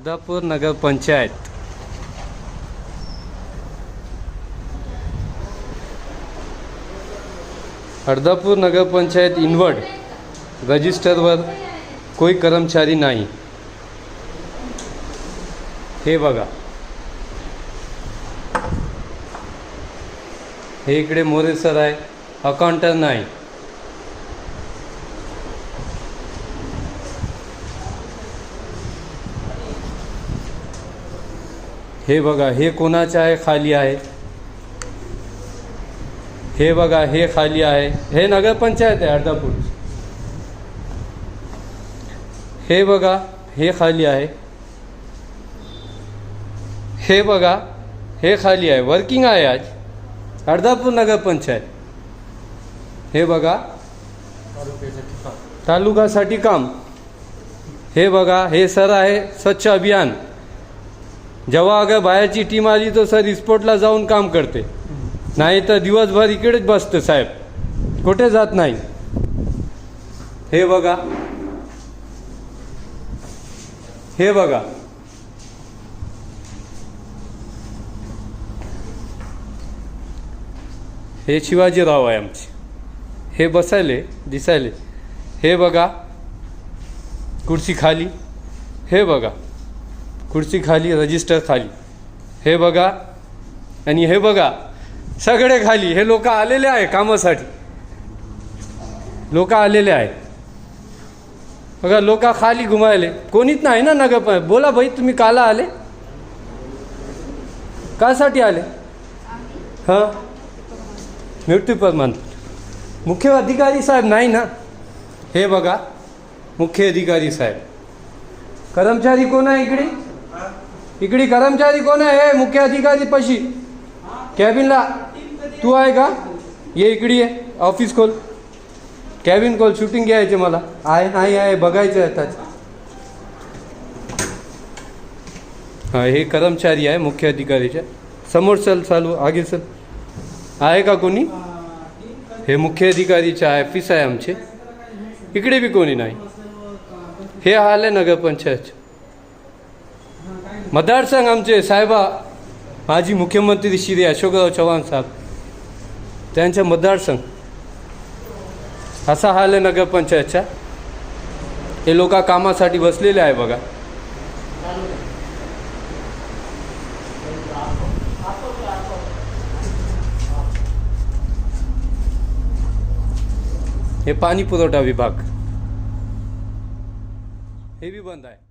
Ardhapur nagar panchayat Ardhapur nagar panchayat inward. रजिस्टरवर कोई कर्मचारी नाही. हे बघा. हे इकडे मोरे सर आहे. अकाउंटर नाही. हे बघा हे कोणाचं आहे? खाली आहे. हे बघा हे खाली आहे. हे नगरपंचायत आहे अर्धापूर. हे बघा हे खाली आहे. हे बघा हे खाली आहे. वर्किंग आहे आज. अर्धापूर नगरपंचायत. हे बघा. तालुकासाठी काम. हे बघा हे सर आहे स्वच्छ अभियान. जेव्हा अगं बाहेरची टीम आली तर सर स्पॉटला जाऊन काम करते. नाही तर दिवसभर इकडेच बसते साहेब. कुठे जात नाही. हे बघा. हे बघा. हे शिवाजीराव आहे आमचे. हे बसायले दिसायले. हे बघा. खुर्ची खाली. हे बघा. खुर्ची खाली रजिस्टर खाली. हे बघा आणि हे बघा सगळे खाली. हे लोक आलेले आहे कामासाठी. लोक आलेले आहे बघा लोक खाली घुमायले. कोणीच नाही ना नगर पण बोला भाई तुम्ही काला आले? कासाठी आले? हां? मृत्यू प्रमाण. मुख्य अधिकारी साहेब नाही ना? हे बघा मुख्य अधिकारी साहेब. कर्मचारी कोण आहे इकडे? इकडे कर्मचारी कोण आहे हे मुख्य अधिकारी पशी। कॅबिनला तू आहे का? ये इकडे ये ऑफिस खोल. कॅबिन खोल. शूटिंग घ्यायचे मला. आहे नाही आहे. बघायचं आहे त्याचं हां हे कर्मचारी आहे मुख्य अधिकारीच्या समोर चल चालू. आगे चल. आहे का कोणी? हे मुख्य अधिकारीचे आहे ऑफिस आहे आमचे. इकडे बी कोणी नाही. हे आले नगरपंचायत मतदारसंघ आमचे साहेबा माजी मुख्यमंत्री श्री अशोकराव चव्हाण साहेब. त्यांचा मतदारसंघ असा हाल आहे नगरपंचायतच्या हे लोक कामासाठी बसलेले आहे बघा. हे पाणी पुरवठा विभाग. हे बी बंद आहे.